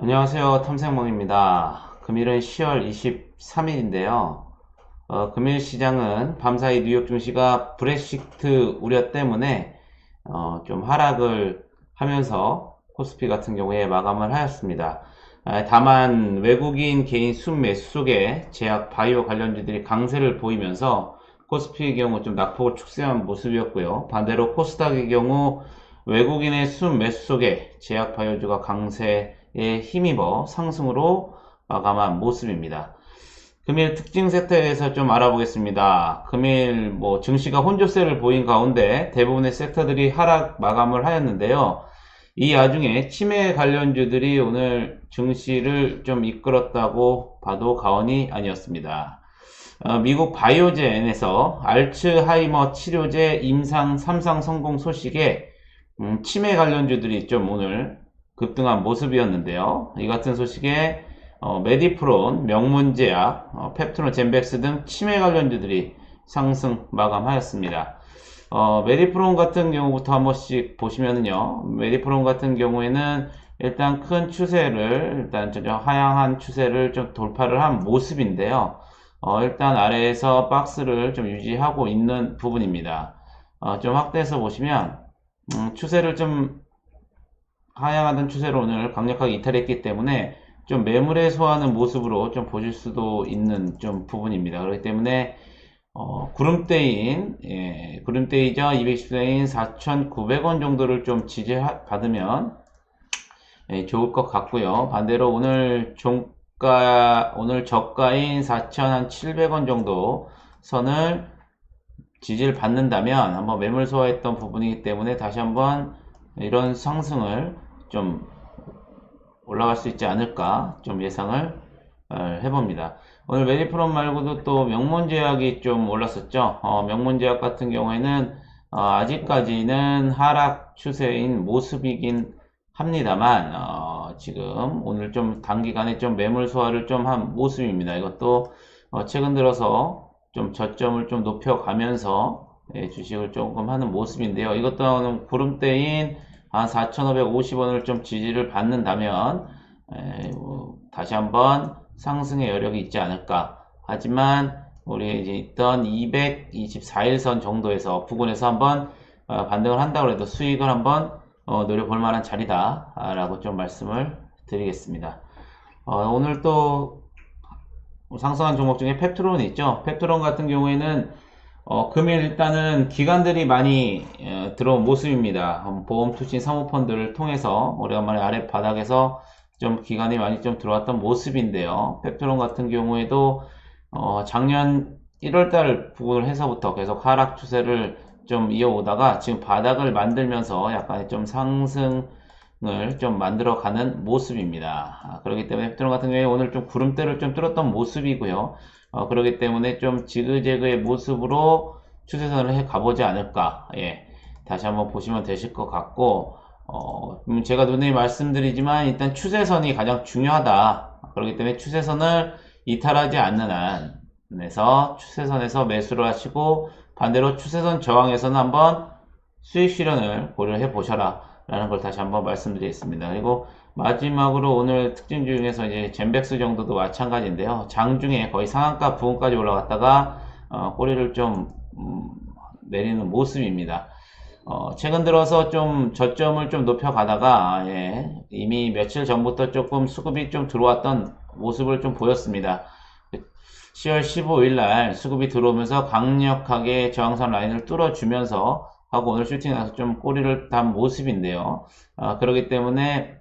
안녕하세요. 탐색몽입니다. 금일은 10월 23일인데요. 어, 금일 시장은 밤사이 뉴욕 증시가 브렉시트 우려 때문에 어, 좀 하락을 하면서 코스피 같은 경우에 마감을 하였습니다. 아, 다만 외국인 개인 순매수 속에 제약 바이오 관련주들이 강세를 보이면서 코스피의 경우 좀 낙폭을 축소한 모습이었고요. 반대로 코스닥의 경우 외국인의 순매수 속에 제약 바이오주가 강세에 힘입어 상승으로 마감한 모습입니다. 금일 특징 섹터에 대해서 좀 알아보겠습니다. 금일 뭐 증시가 혼조세를 보인 가운데 대부분의 섹터들이 하락 마감을 하였는데요. 이 와중에 치매 관련주들이 오늘 증시를 좀 이끌었다고 봐도 과언이 아니었습니다. 어, 미국 바이오젠에서 알츠하이머 치료제 임상 3상 성공 소식에 음, 치매 관련주들이 좀 오늘 급등한 모습이었는데요. 이 같은 소식에 어, 메디프론, 명문제약, 어, 펩트론, 젠백스 등 치매 관련주들이 상승 마감하였습니다. 어, 메디프론 같은 경우부터 한 번씩 보시면은요. 메디프론 같은 경우에는 일단 큰 추세를 일단 좀 하향한 추세를 좀 돌파를 한 모습인데요. 어, 일단 아래에서 박스를 좀 유지하고 있는 부분입니다. 어, 좀 확대해서 보시면 음, 추세를 좀 하향하던 추세로 오늘 강력하게 이탈했기 때문에 좀 매물에 소화하는 모습으로 좀 보실 수도 있는 좀 부분입니다. 그렇기 때문에 어, 구름대인 예, 구름대이죠 210대인 4,900원 정도를 좀 지지받으면 예, 좋을 것 같고요. 반대로 오늘 종가 오늘 저가인 4,700원 정도 선을 지지를 받는다면 한번 매물 소화했던 부분이기 때문에 다시 한번 이런 상승을 좀 올라갈 수 있지 않을까 좀 예상을 어, 해봅니다. 오늘 메디프롬 말고도 또 명문제약이 좀 올랐었죠. 어, 명문제약 같은 경우에는 어, 아직까지는 하락 추세인 모습이긴 합니다만 어, 지금 오늘 좀 단기간에 좀 매물 소화를 좀 한 모습입니다. 이것도 어, 최근 들어서 좀 저점을 좀 높여가면서 예, 주식을 조금 하는 모습인데요. 이것도 구름대인 한 4,550원을 좀 지지를 받는다면 에, 뭐, 다시 한번 상승의 여력이 있지 않을까. 하지만 우리 이제 있던 224일선 정도에서 부근에서 한번 어, 반등을 한다고 해도 수익을 한번 어, 노려볼 만한 자리다 라고 좀 말씀을 드리겠습니다. 어, 오늘 또 상승한 종목 중에 펩트론이 있죠. 펩트론 같은 경우에는 어, 금일 일단은 기관들이 많이 어, 들어온 모습입니다. 음, 보험 투신 사모펀드를 통해서 오래간만에 아래 바닥에서 좀 기관이 많이 좀 들어왔던 모습인데요. 펩트론 같은 경우에도 어, 작년 1월달 부분을 해서부터 계속 하락 추세를 좀 이어오다가 지금 바닥을 만들면서 약간의 좀 상승을 좀 만들어가는 모습입니다. 아, 그렇기 때문에 펩트론 같은 경우에 오늘 좀 구름대를 좀 뚫었던 모습이고요. 어, 그렇기 때문에 좀 지그재그의 모습으로 추세선을 해 가보지 않을까. 예. 다시 한번 보시면 되실 것 같고, 어, 음, 제가 눈에 말씀드리지만 일단 추세선이 가장 중요하다. 그렇기 때문에 추세선을 이탈하지 않는 한 에서 추세선에서 매수를 하시고 반대로 추세선 저항에서는 한번 수익 실현을 고려해 보셔라. 라는 걸 다시 한번 말씀드리겠습니다. 그리고 마지막으로 오늘 특징 중에서 이제 젠백스 정도도 마찬가지인데요. 장중에 거의 상한가 부분까지 올라갔다가 어, 꼬리를 좀 음, 내리는 모습입니다. 어, 최근 들어서 좀 저점을 좀 높여가다가 예, 이미 며칠 전부터 조금 수급이 좀 들어왔던 모습을 좀 보였습니다. 10월 15일 날 수급이 들어오면서 강력하게 저항선 라인을 뚫어주면서 하고 오늘 슈팅 나서 좀 꼬리를 단 모습인데요. 아, 그렇기 때문에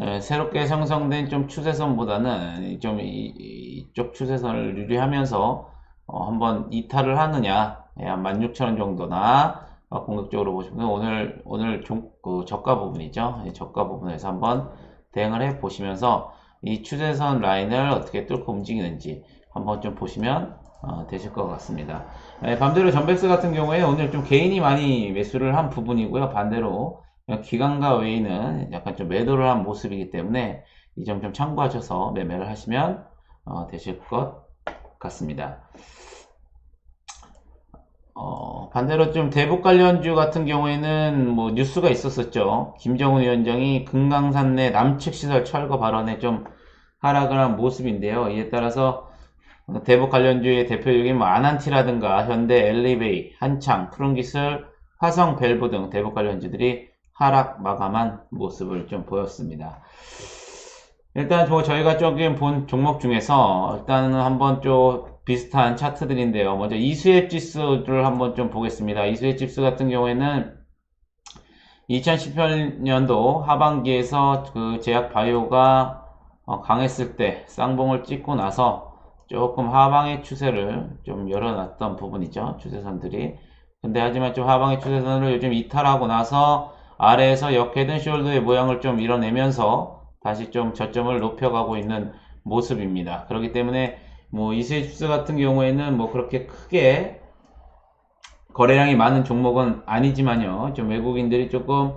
에, 새롭게 형성된 좀 추세선보다는 좀 이, 쪽 추세선을 유지하면서 어, 한번 이탈을 하느냐 예, 한 16,000원 정도나 어, 공격적으로 보시면 오늘 오늘 종, 그 저가 부분이죠. 예, 저가 부분에서 한번 대응을 해 보시면서 이 추세선 라인을 어떻게 뚫고 움직이는지 한번 좀 보시면 어, 되실 것 같습니다. 네, 반대로 전백스 같은 경우에 오늘 좀 개인이 많이 매수를 한 부분이고요. 반대로 기관과 외인은 약간 좀 매도를 한 모습이기 때문에 이 점 좀 참고하셔서 매매를 하시면 어, 되실 것 같습니다. 어, 반대로 좀 대북 관련주 같은 경우에는 뭐 뉴스가 있었었죠. 김정은 위원장이 금강산 내 남측 시설 철거 발언에 좀 하락을 한 모습인데요. 이에 따라서 어, 대북 관련주의 대표적인 뭐 아난티라든가 현대 엘리베이, 한창, 푸른기술, 화성 밸브 등 대북 관련주들이 하락 마감한 모습을 좀 보였습니다. 일단 뭐 저희가 조금 본 종목 중에서 일단은 한번 좀 비슷한 차트들인데요. 먼저 이수앱 지수를 한번 좀 보겠습니다. 이수앱 지수 같은 경우에는 2018년도 하반기에서 그 제약 바이오가 어, 강했을 때 쌍봉을 찍고 나서 조금 하방의 추세를 좀 열어놨던 부분이죠. 추세선들이. 근데 하지만 좀 하방의 추세선을 요즘 이탈하고 나서 아래에서 역헤든 숄더의 모양을 좀 이뤄내면서 다시 좀 저점을 높여가고 있는 모습입니다. 그렇기 때문에 뭐 이세집스 같은 경우에는 뭐 그렇게 크게 거래량이 많은 종목은 아니지만요. 좀 외국인들이 조금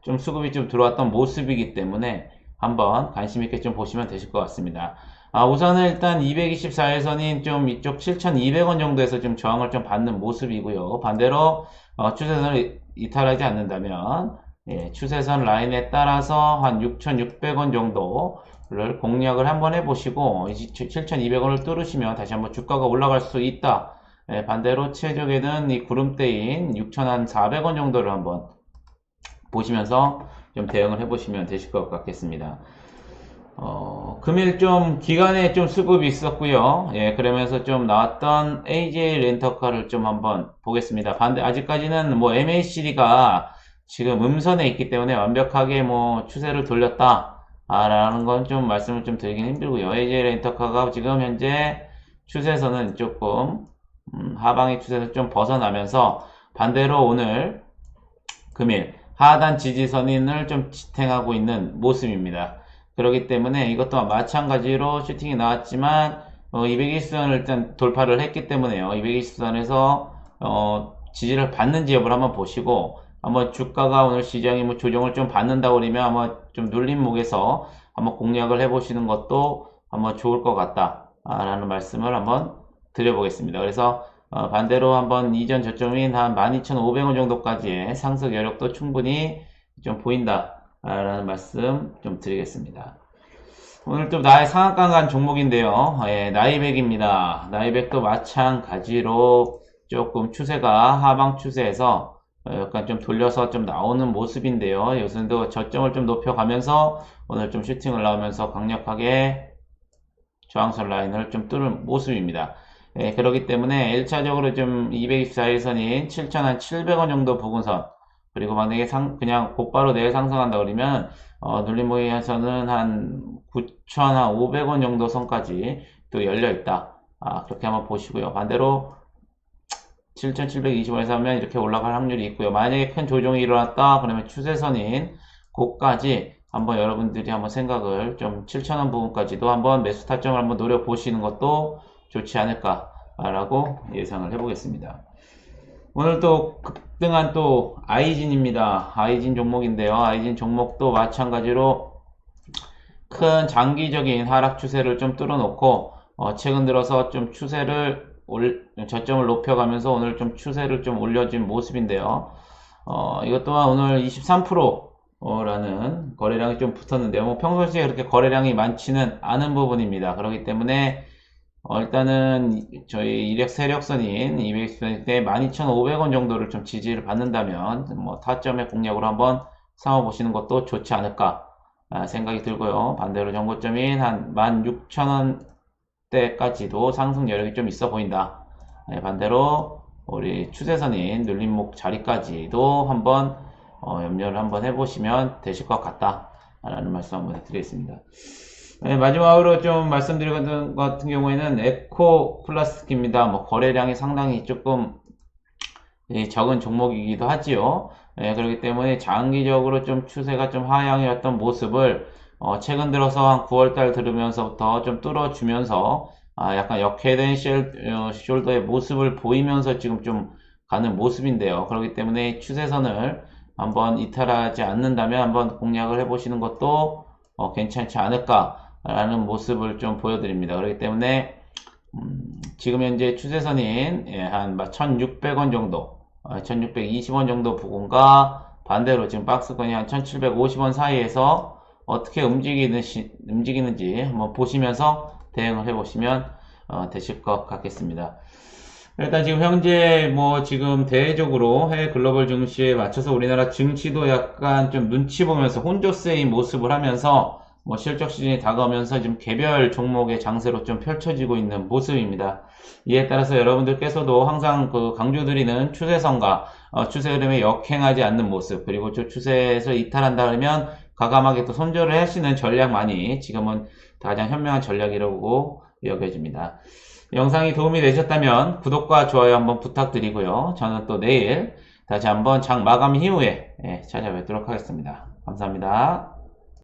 좀 수급이 좀 들어왔던 모습이기 때문에 한번 관심 있게 좀 보시면 되실 것 같습니다. 아, 우선은 일단 224일선인 좀 이쪽 7,200원 정도에서 좀 저항을 좀 받는 모습이고요. 반대로 어, 추세선을 이탈하지 않는다면 예, 추세선 라인에 따라서 한 6,600원 정도를 공략을 한번 해보시고 7,200원을 뚫으시면 다시 한번 주가가 올라갈 수 있다. 예, 반대로 최적에는 이 구름대인 6,400원 정도를 한번 보시면서 좀 대응을 해보시면 되실 것 같겠습니다. 어, 금일 좀 기간에 좀 수급이 있었고요. 예, 그러면서 좀 나왔던 AJ 렌터카를 좀 한번 보겠습니다. 반대 아직까지는 뭐 MACD가 지금 음선에 있기 때문에 완벽하게 뭐 추세를 돌렸다 아, 라는 건 좀 말씀을 좀 드리긴 힘들고요. AJ 렌터카가 지금 현재 추세선은 조금 음, 하방의 추세에서 좀 벗어나면서 반대로 오늘 금일 하단 지지선인을 좀 지탱하고 있는 모습입니다. 그렇기 때문에 이것도 마찬가지로 슈팅이 나왔지만 어, 220선을 일단 돌파를 했기 때문에요. 220선에서 어, 지지를 받는지 여부를 한번 보시고 한번 주가가 오늘 시장이 뭐 조정을 좀 받는다 그러면 아마 좀 눌림목에서 한번 공략을 해보시는 것도 한번 좋을 것 같다 라는 말씀을 한번 드려보겠습니다. 그래서 어, 반대로 한번 이전 저점인 한 12,500원 정도까지의 상승 여력도 충분히 좀 보인다 라는 말씀 좀 드리겠습니다. 오늘 또 나의 상한가 간 종목인데요. 예, 나이백입니다. 나이백도 마찬가지로 조금 추세가 하방 추세에서 어, 약간 좀 돌려서 좀 나오는 모습인데요. 요즘도 저점을 좀 높여가면서 오늘 좀 슈팅을 나오면서 강력하게 저항선 라인을 좀 뚫은 모습입니다. 예, 그렇기 때문에 1차적으로 좀 224일선인 7,700원 정도 부근선 그리고 만약에 상, 그냥 곧바로 내일 상승한다 그러면 어, 눌림목에서는 한 9,500원 정도 선까지 또 열려 있다. 아, 그렇게 한번 보시고요. 반대로 7,720원에서 하면 이렇게 올라갈 확률이 있고요. 만약에 큰 조정이 일어났다 그러면 추세선인 고까지 한번 여러분들이 한번 생각을 좀 7,000원 부분까지도 한번 매수 타점을 한번 노려보시는 것도 좋지 않을까라고 예상을 해보겠습니다. 오늘 또 급 등한 또 아이진입니다. 아이진 종목인데요. 아이진 종목도 마찬가지로 큰 장기적인 하락 추세를 좀 뚫어놓고 어, 최근 들어서 좀 추세를 올, 저점을 높여가면서 오늘 좀 추세를 좀 올려준 모습인데요. 어, 이것 또한 오늘 23%라는 거래량이 좀 붙었는데요. 뭐 평소시에 그렇게 거래량이 많지는 않은 부분입니다. 그렇기 때문에 어, 일단은 저희 이력 세력선인 220선 때 12,500원 정도를 좀 지지를 받는다면 뭐 타점의 공략으로 한번 삼아 보시는 것도 좋지 않을까 아, 생각이 들고요. 반대로 정고점인 한 16,000원대까지도 상승 여력이 좀 있어 보인다. 네, 반대로 우리 추세선인 눌림목 자리까지도 한번 어, 염려를 한번 해보시면 되실 것 같다. 라는 말씀 한번 해드리겠습니다. 네, 마지막으로 좀 말씀드리는 것 같은 경우에는 에코 플라스틱입니다. 뭐 거래량이 상당히 조금 적은 종목이기도 하지요. 네, 그렇기 때문에 장기적으로 좀 추세가 좀 하향이었던 모습을 어, 최근 들어서 한 9월달 들으면서부터 좀 뚫어주면서 아, 약간 역해된 숄, 숄더의 모습을 보이면서 지금 좀 가는 모습인데요. 그렇기 때문에 추세선을 한번 이탈하지 않는다면 한번 공략을 해보시는 것도 어, 괜찮지 않을까 라는 모습을 좀 보여드립니다. 그렇기 때문에 음, 지금 현재 추세선인 예, 한 1,600원 정도, 1,620원 정도 부근과 반대로 지금 박스권이 한 1,750원 사이에서 어떻게 움직이는지, 움직이는지 한번 보시면서 대응을 해보시면 어, 되실 것 같겠습니다. 일단 지금 현재 뭐 지금 대외적으로 해외 글로벌 증시에 맞춰서 우리나라 증시도 약간 좀 눈치 보면서 혼조세인 모습을 하면서 뭐 실적 시즌이 다가오면서 지금 개별 종목의 장세로 좀 펼쳐지고 있는 모습입니다. 이에 따라서 여러분들께서도 항상 그 강조드리는 추세선과 어, 추세 흐름에 역행하지 않는 모습 그리고 저 추세에서 이탈한다 그러면 과감하게 또 손절을 하시는 전략만이 지금은 가장 현명한 전략이라고 여겨집니다. 영상이 도움이 되셨다면 구독과 좋아요 한번 부탁드리고요. 저는 또 내일 다시 한번 장 마감 이후에 예, 찾아뵙도록 하겠습니다. 감사합니다.